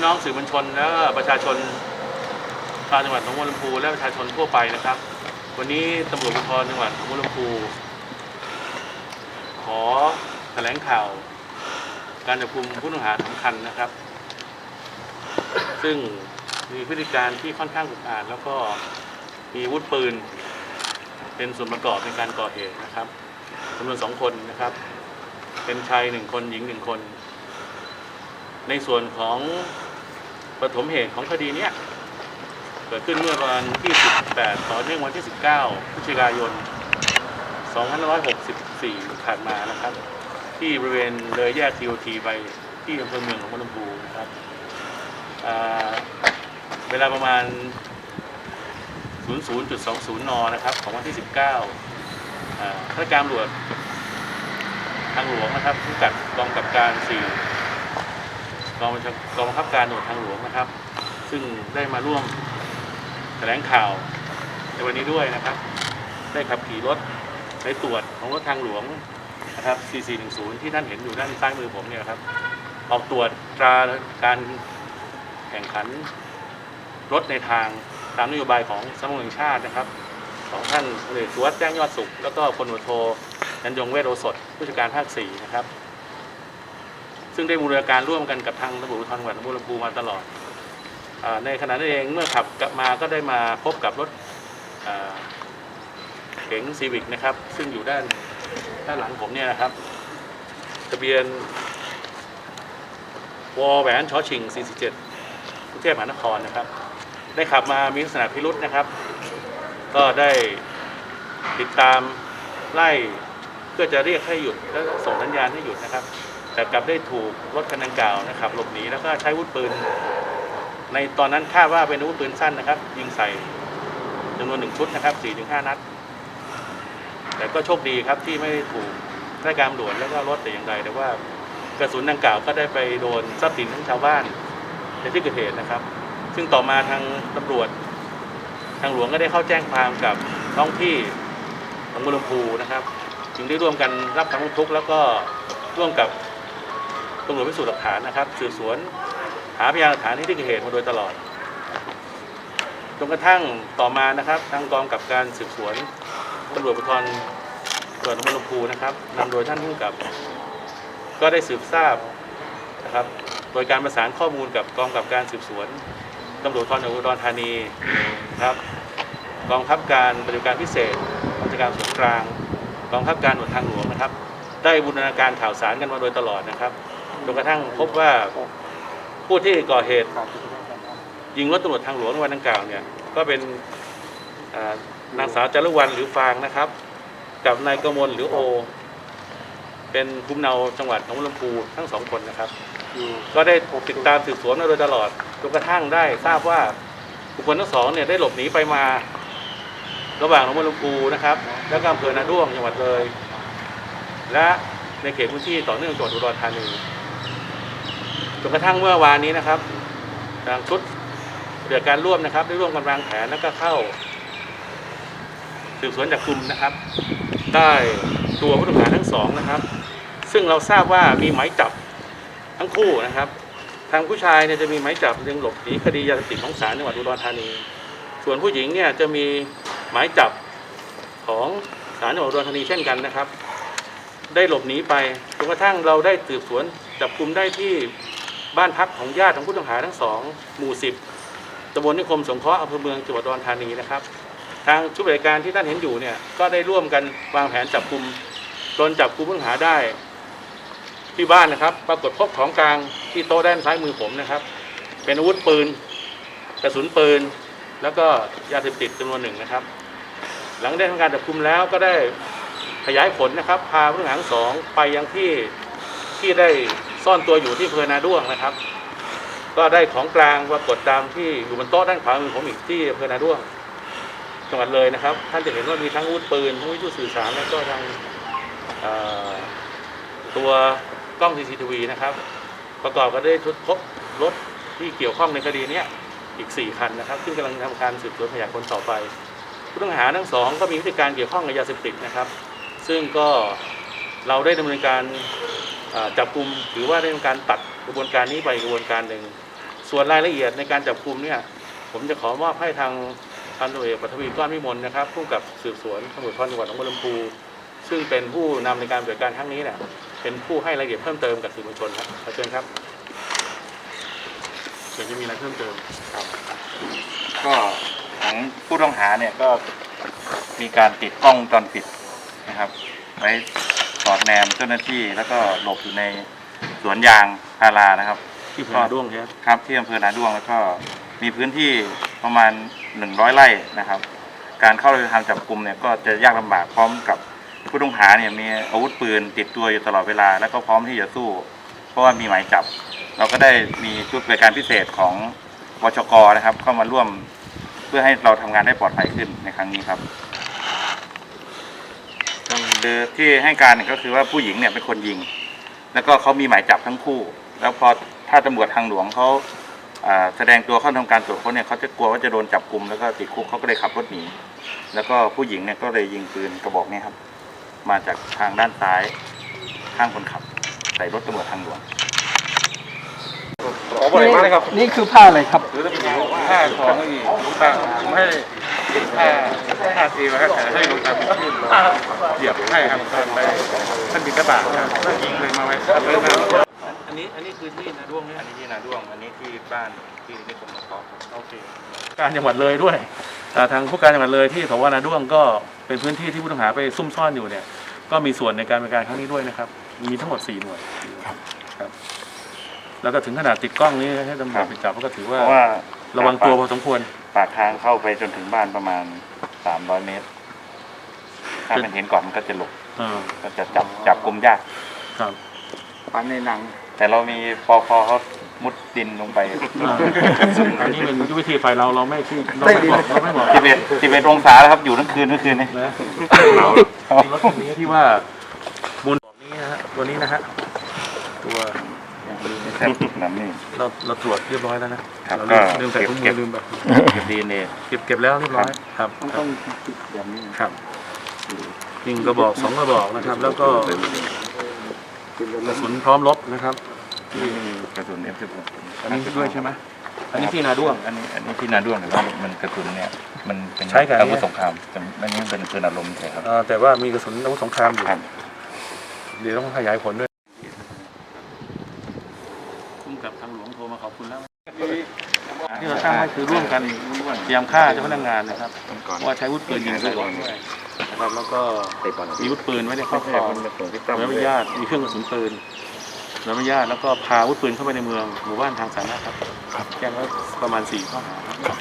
พี่น้องสื่อมวลชนและประชาชนชาวจังหวัดหนองบัวลำพูและประชาชนทั่วไปนะครับ วันนี้ตำรวจภูธรจังหวัดหนองบัวลำพูขอแถลงข่าว การจับกลุ่มผู้ต้องหาสำคัญนะครับ ซึ่งมีพฤติการที่ค่อนข้างอุกอาจแล้วก็มีอาวุธปืน เป็นส่วนประกอบในการก่อเหตุนะครับจำนวนสองคนนะครับ เป็นชายหนึ่งคนหญิงหนึ่งคน ในส่วนของ ปฐมเหตุของคดีเนี้ยเกิดขึ้นเมื่อวันที่ 18 ต่อเนื่องวันที่ 19พฤศจิกายน 2564 ผ่านมานะครับ ที่บริเวณเลยแยก TOT ไปที่อำเภอเมืองของบัวลำพูนะครับเวลาประมาณ 00.20 น นะครับ ของวันที่ 19อ่าข้าราชการตำรวจทางหลวงนะครับผู้กัดกองกับการ4 กองบัญชากองบังคับการตำรวจทางหลวงนะครับ ซึ่งได้มาร่วมแถลงข่าวในวันนี้ด้วยนะครับ ได้ขับขี่รถไปตรวจของรถทางหลวงนะครับ 4410 ที่ท่านเห็นอยู่ด้านซ้ายมือผมเนี่ยครับ ออกตรวจตราการแข่งขันรถในทางตามนโยบายของสำนักงานชาตินะครับ ของท่านพลเอกสุวัสด์แจ้งยอดสุข แล้วก็พลโทยันยงเวโอสถผู้จัดการภาค 4 นะครับ ซึ่งได้บูรณาการร่วมกันกับทางตำรวจภูธรจังหวัดหนองบัวลำพูมาตลอดอในขณะนั้นเองเมื่อขับกลับมาก็ได้มาพบกับรถเก๋งซีวิกนะครับ ซึ่งอยู่ด้านด้านหลังผมเนี่ยนะครับทะเบียนวอแหวนชอชิง 47กรุงเทพมหานครนะครับ ได้ขับมามีลักษณะพิรุษนะครับ ก็ได้ติดตามไล่เพื่อจะเรียกให้หยุดและส่งสัญญาณให้หยุดนะครับ แต่กลับได้ถูกรถคันดังกล่าวนะครับหลบหนีแล้วก็ใช้วุธปืน ในตอนนั้นคาดว่าเป็นอาวุธปืนสั้นนะครับ ยิงใส่จำนวนหนึ่งชุดนะครับ4-5ถึงห้านัด แต่ก็โชคดีครับที่ไม่ถูกราชการตำรวจแล้วก็รถแต่อย่างใดแต่ว่ากระสุนดังกล่าวก็ได้ไปโดนทรัพย์สินของชาวบ้านในที่เกิดเหตุนะครับ ซึ่งต่อมาทางตำรวจ ทางหลวงก็ได้เข้าแจ้งความกับท้องที่ของบุรีรัมพูนะครับ จึงได้ร่วมกันรับคำร้องทุกข์แล้วก็ร่วมกับ ตำรวจพิสูจน์หลักฐานนะครับ สืบสวนหาพยานหลักฐานที่ที่เกิดเหตุมาโดยตลอดจนกระทั่งต่อมานะครับ ทางกองกับการสืบสวนตำรวจภูธรจังหวัดนองบัวลำพูนะครับนำโดยท่านผู้กับ ก็ได้สืบทราบนะครับ โดยการประสานข้อมูลกับกองกับการสืบสวนตำรวจภูธรจังหวัดอุดรธานีนะครับ กองทัพการปฏิบัติการพิเศษกองบัญชการส่วนกลาง กองทัพการตำรวจทางหลวงนะครับ ได้บูรณาการข่าวสารกันมาโดยตลอดนะครับ จนกระทั่งพบว่าผู้ที่ก่อเหตุ ยิงรถตำรวจทางหลวงในวันดังกล่าวเนี่ย ก็เป็นนางสาวจารุวรรณหรือฟางนะครับ กับนายกมลหรือโอ เป็นภูมิเนาจังหวัดหนองบัวลำพูทั้งสองคนนะครับ ก็ได้ติดตามสืบสวนมาโดยตลอดจนกระทั่งได้ทราบว่าบุคคลทั้งสองเนี่ยได้หลบหนีไปมา ระหว่างหนองบัวลำพูนะครับ แล้วก็อำเภอนาด้วงจังหวัดเลย และในเขตพื้นที่ต่อเนื่องจังหวัดอุดรธานี จนกระทั่งเมื่อวานนี้นะครับทางชุดปฏิบัติการร่วมนะครับ ได้ร่วมกันวางแผนแล้วก็เข้า สืบสวนจับกลุ่มนะครับ ได้ตัวผู้ต้องหาทั้งสองนะครับ ซึ่งเราทราบว่ามีหมายจับทั้งคู่นะครับ ทางผู้ชายเนี่ยจะมีหมายจับเรื่องหลบหนีคดียาเสพติดของศาลจังหวัดอุดรธานี ส่วนผู้หญิงเนี่ยจะมีหมายจับของศาลจังหวัดอุดรธานีเช่นกันนะครับ ได้หลบหนีไปจนกระทั่งเราได้สืบสวนจับกลุ่มได้ที่ บ้านพักของญาติของผู้ต้องหาทั้งสองหมู่สิบตำบลนิคมสงเคราะห์อำเภอเมืองจังหวัดอุดรธานีนะครับ ทางชุดปฏิบัติการที่ท่านเห็นอยู่เนี่ยก็ได้ร่วมกันวางแผนจับกลุ่มจนจับกลุ่มผู้ต้องหาได้ ที่บ้านนะครับ ปรากฏพบของกลางที่โต๊ะด้านซ้ายมือผมนะครับ เป็นอาวุธปืน กระสุนปืน แล้วก็ยาเสพติดจำนวนหนึ่งนะครับ หลังได้ทำการจับกลุ่มแล้วก็ได้ขยายผลนะครับ พาผู้ต้องหาสองไปยังที่ที่ได้ ซ่อนตัวอยู่ที่อำเพอนาด้วงนะครับ ก็ได้ของกลางปรากฏตามที่อยู่บนโต๊ะด้านขวามือผมอีกที่อำเพอนาด้วงจังหวัดเลยนะครับ ท่านจะเห็นว่ามีทั้งอาวุธปืนทั้งวิทยุสื่อสารแล้วก็ทางตัวกล้อง CCTV นะครับ ประกอบกับได้ชุดพบรถที่เกี่ยวข้องในคดีนี้อีก 4 คันนะครับ ซึ่งกำลังทำการสืบสวนขยายผลต่อไป ผู้ต้องหาทั้งสองก็มีพฤติการเกี่ยวข้องกับยาเสพติดนะครับ ซึ่งก็เราได้ดำเนินการ จับกลุ่มหรือว่าได้ดำเนินการตัดกระบวนการนี้ไปกระบวนการหนึ่ง ส่วนรายละเอียดในการจับกลุ่มเนี่ยผมจะขอมอบให้ทางพันตำรวจเอกปัทวีก้อนวิมลนะครับผู้กำกับสืบสวนตำรวจภูธรจังหวัดหนองบัวลำพู ซึ่งเป็นผู้นำในการปฏิบัติการครั้งนี้เนี่ยเป็นผู้ให้รายละเอียดเพิ่มเติมกับสื่อมวลชนครับขอเชิญครับเดี๋ยวจะมีอะไรเพิ่มเติมก็ของผู้ต้องหาเนี่ยก็มีการติดกล้องวงจรปิดนะครับไว้ส อดแนมเจ้าหน้าที่แล้วก็หลบอยู่ในสวนยางพารานะครับ ที่พนาด้วงใช่ไหมครับที่อำเภอนาด้วงแล้วก็มีพื้นที่ประมาณ 100 ไร่นะครับ การเข้าไปทำจับกลุ่มเนี่ยก็จะยากลำบากพร้อมกับผู้ต้องหาเนี่ยมีอาวุธปืนติดตัวอยู่ตลอดเวลา แล้วก็พร้อมที่จะสู้ เพราะว่ามีหมายจับ เราก็ได้มีชุดบริการพิเศษของวชกนะครับ เข้ามาร่วม เพื่อให้เราทำงานได้ปลอดภัยขึ้นในครั้งนี้ครับ คือที่ให้การเนี่ยก็คือว่าผู้หญิงเนี่ยเป็นคนยิง แล้วก็เขามีหมายจับทั้งคู่ แล้วพอถ้าตำรวจทางหลวงเขาอ่าแสดงตัวเข้าทำการตรวจค้นเนี่ยเขาจะกลัวว่าจะโดนจับกลุ่มแล้วก็ติดคุกเขาก็เลยขับรถหนี แล้วก็ผู้หญิงเนี่ยก็เลยยิงปืนกระบอกเนี้ครับ มาจากทางด้านซ้ายข้างคนขับ ใส่รถตำรวจทางหลวงขอบอกเลยมากเลยครับนี่คือผ้าอะไรครับ หรือถ้าเป็นผ้าของอีกผ้าผมให้ ผ้าผ้าซีมาให้แต่ให้ลงตามขึ้นมาเหยียบให้ครับท่านไปท่านบินกระบาดครับยิงเลยมาไว้ครับเลยมาอันนี้อันนี้คือที่นาด้วงเนี่ยอันนี้ที่นาด้วง อันนี้ที่บ้านที่นิคมสงเคราะห์โอเคการจังหวัดเลยด้วยทางผู้การจังหวัดเลยที่สวนาด้วงก็เป็นพื้นที่ที่ผู้ต้องหาไปซุ่มซ่อนอยู่เนี่ย ก็มีส่วนในการบริการครั้งนี้ด้วยนะครับ มีทั้งหมดสี่หน่วยครับแล้วก็ถึงขนาดติดกล้องนี้ให้ตำรวจไปจับก็ถือว่าระวังตัวพอสมควร ปากทางเข้าไปจนถึงบ้านประมาณ300เมตร ถ้ามันเห็นก่อนมันก็จะหลบอ่าก็จะจับจับกลุ่มยาก ครับปันในหนัง แต่เรามีปอพอเขามุดดินลงไปอ่าอันนี้เป็นยุทธวิธีฝ่ายเราเราไม่ที่เราไม่บอกเราไม่บอกสิบเอ็ดสิบเอ็ดองศาแล้วครับ อยู่ทั้งคืนทั้งคืนนี่นะมีรถคันนี้ที่ว่ามูลบอกนี้นะฮะตัวนี้นะฮะตัว แทบน้ำนี่ เราเราตรวจเรียบร้อยแล้วนะครับเราก็ลืมลืมใส่ถุงเก็มือบ ลืมแบบเก็บดีเอ็นเอ เก็บเก็บแล้วเรียบร้อยครับ ต้องติดแบบนี้ครับ ยิงกระบอกสองกระบอกนะครับ แล้วก็กระสุนพร้อมรบนะครับ ที่กระสุน F16 อันนี้ด้วยใช่ไหมอันนี้ที่นาด้วง อันนี้อันนี้ที่นาด้วงหรือว่ามันกระสุนเนี่ยมันเป็นใช้กับอันอานี้วุธสงครามแต่อันนี้เป็นปืนอารมณ์ใช่ครับ เอ่อแต่ว่ามีกระสุนอาวุธสงครามอยู่ ครับ เดี๋ยวต้องขยายผลด้วยคุ้มกับทางหลวงโทรมาขอบคุณแล้วที่เราตั้งไว้ คือร่วมกันพยายามฆ่าเจ้าพนักงานนะครับว่าใช้อาวุธปืนยิงใส่ก่อนด้วยนะครับแล้วก็มีอาวุธปืนไว้ในครอบครองใบอนุญาตมีเครื่องกระสุนปืนใบอนุญาตแล้วก็พาอาวุธปืนเข้าไปในเมืองหมู่บ้านทางสาธารณะครับแจ้งไว้ประมาณสี่ข้อหาครับ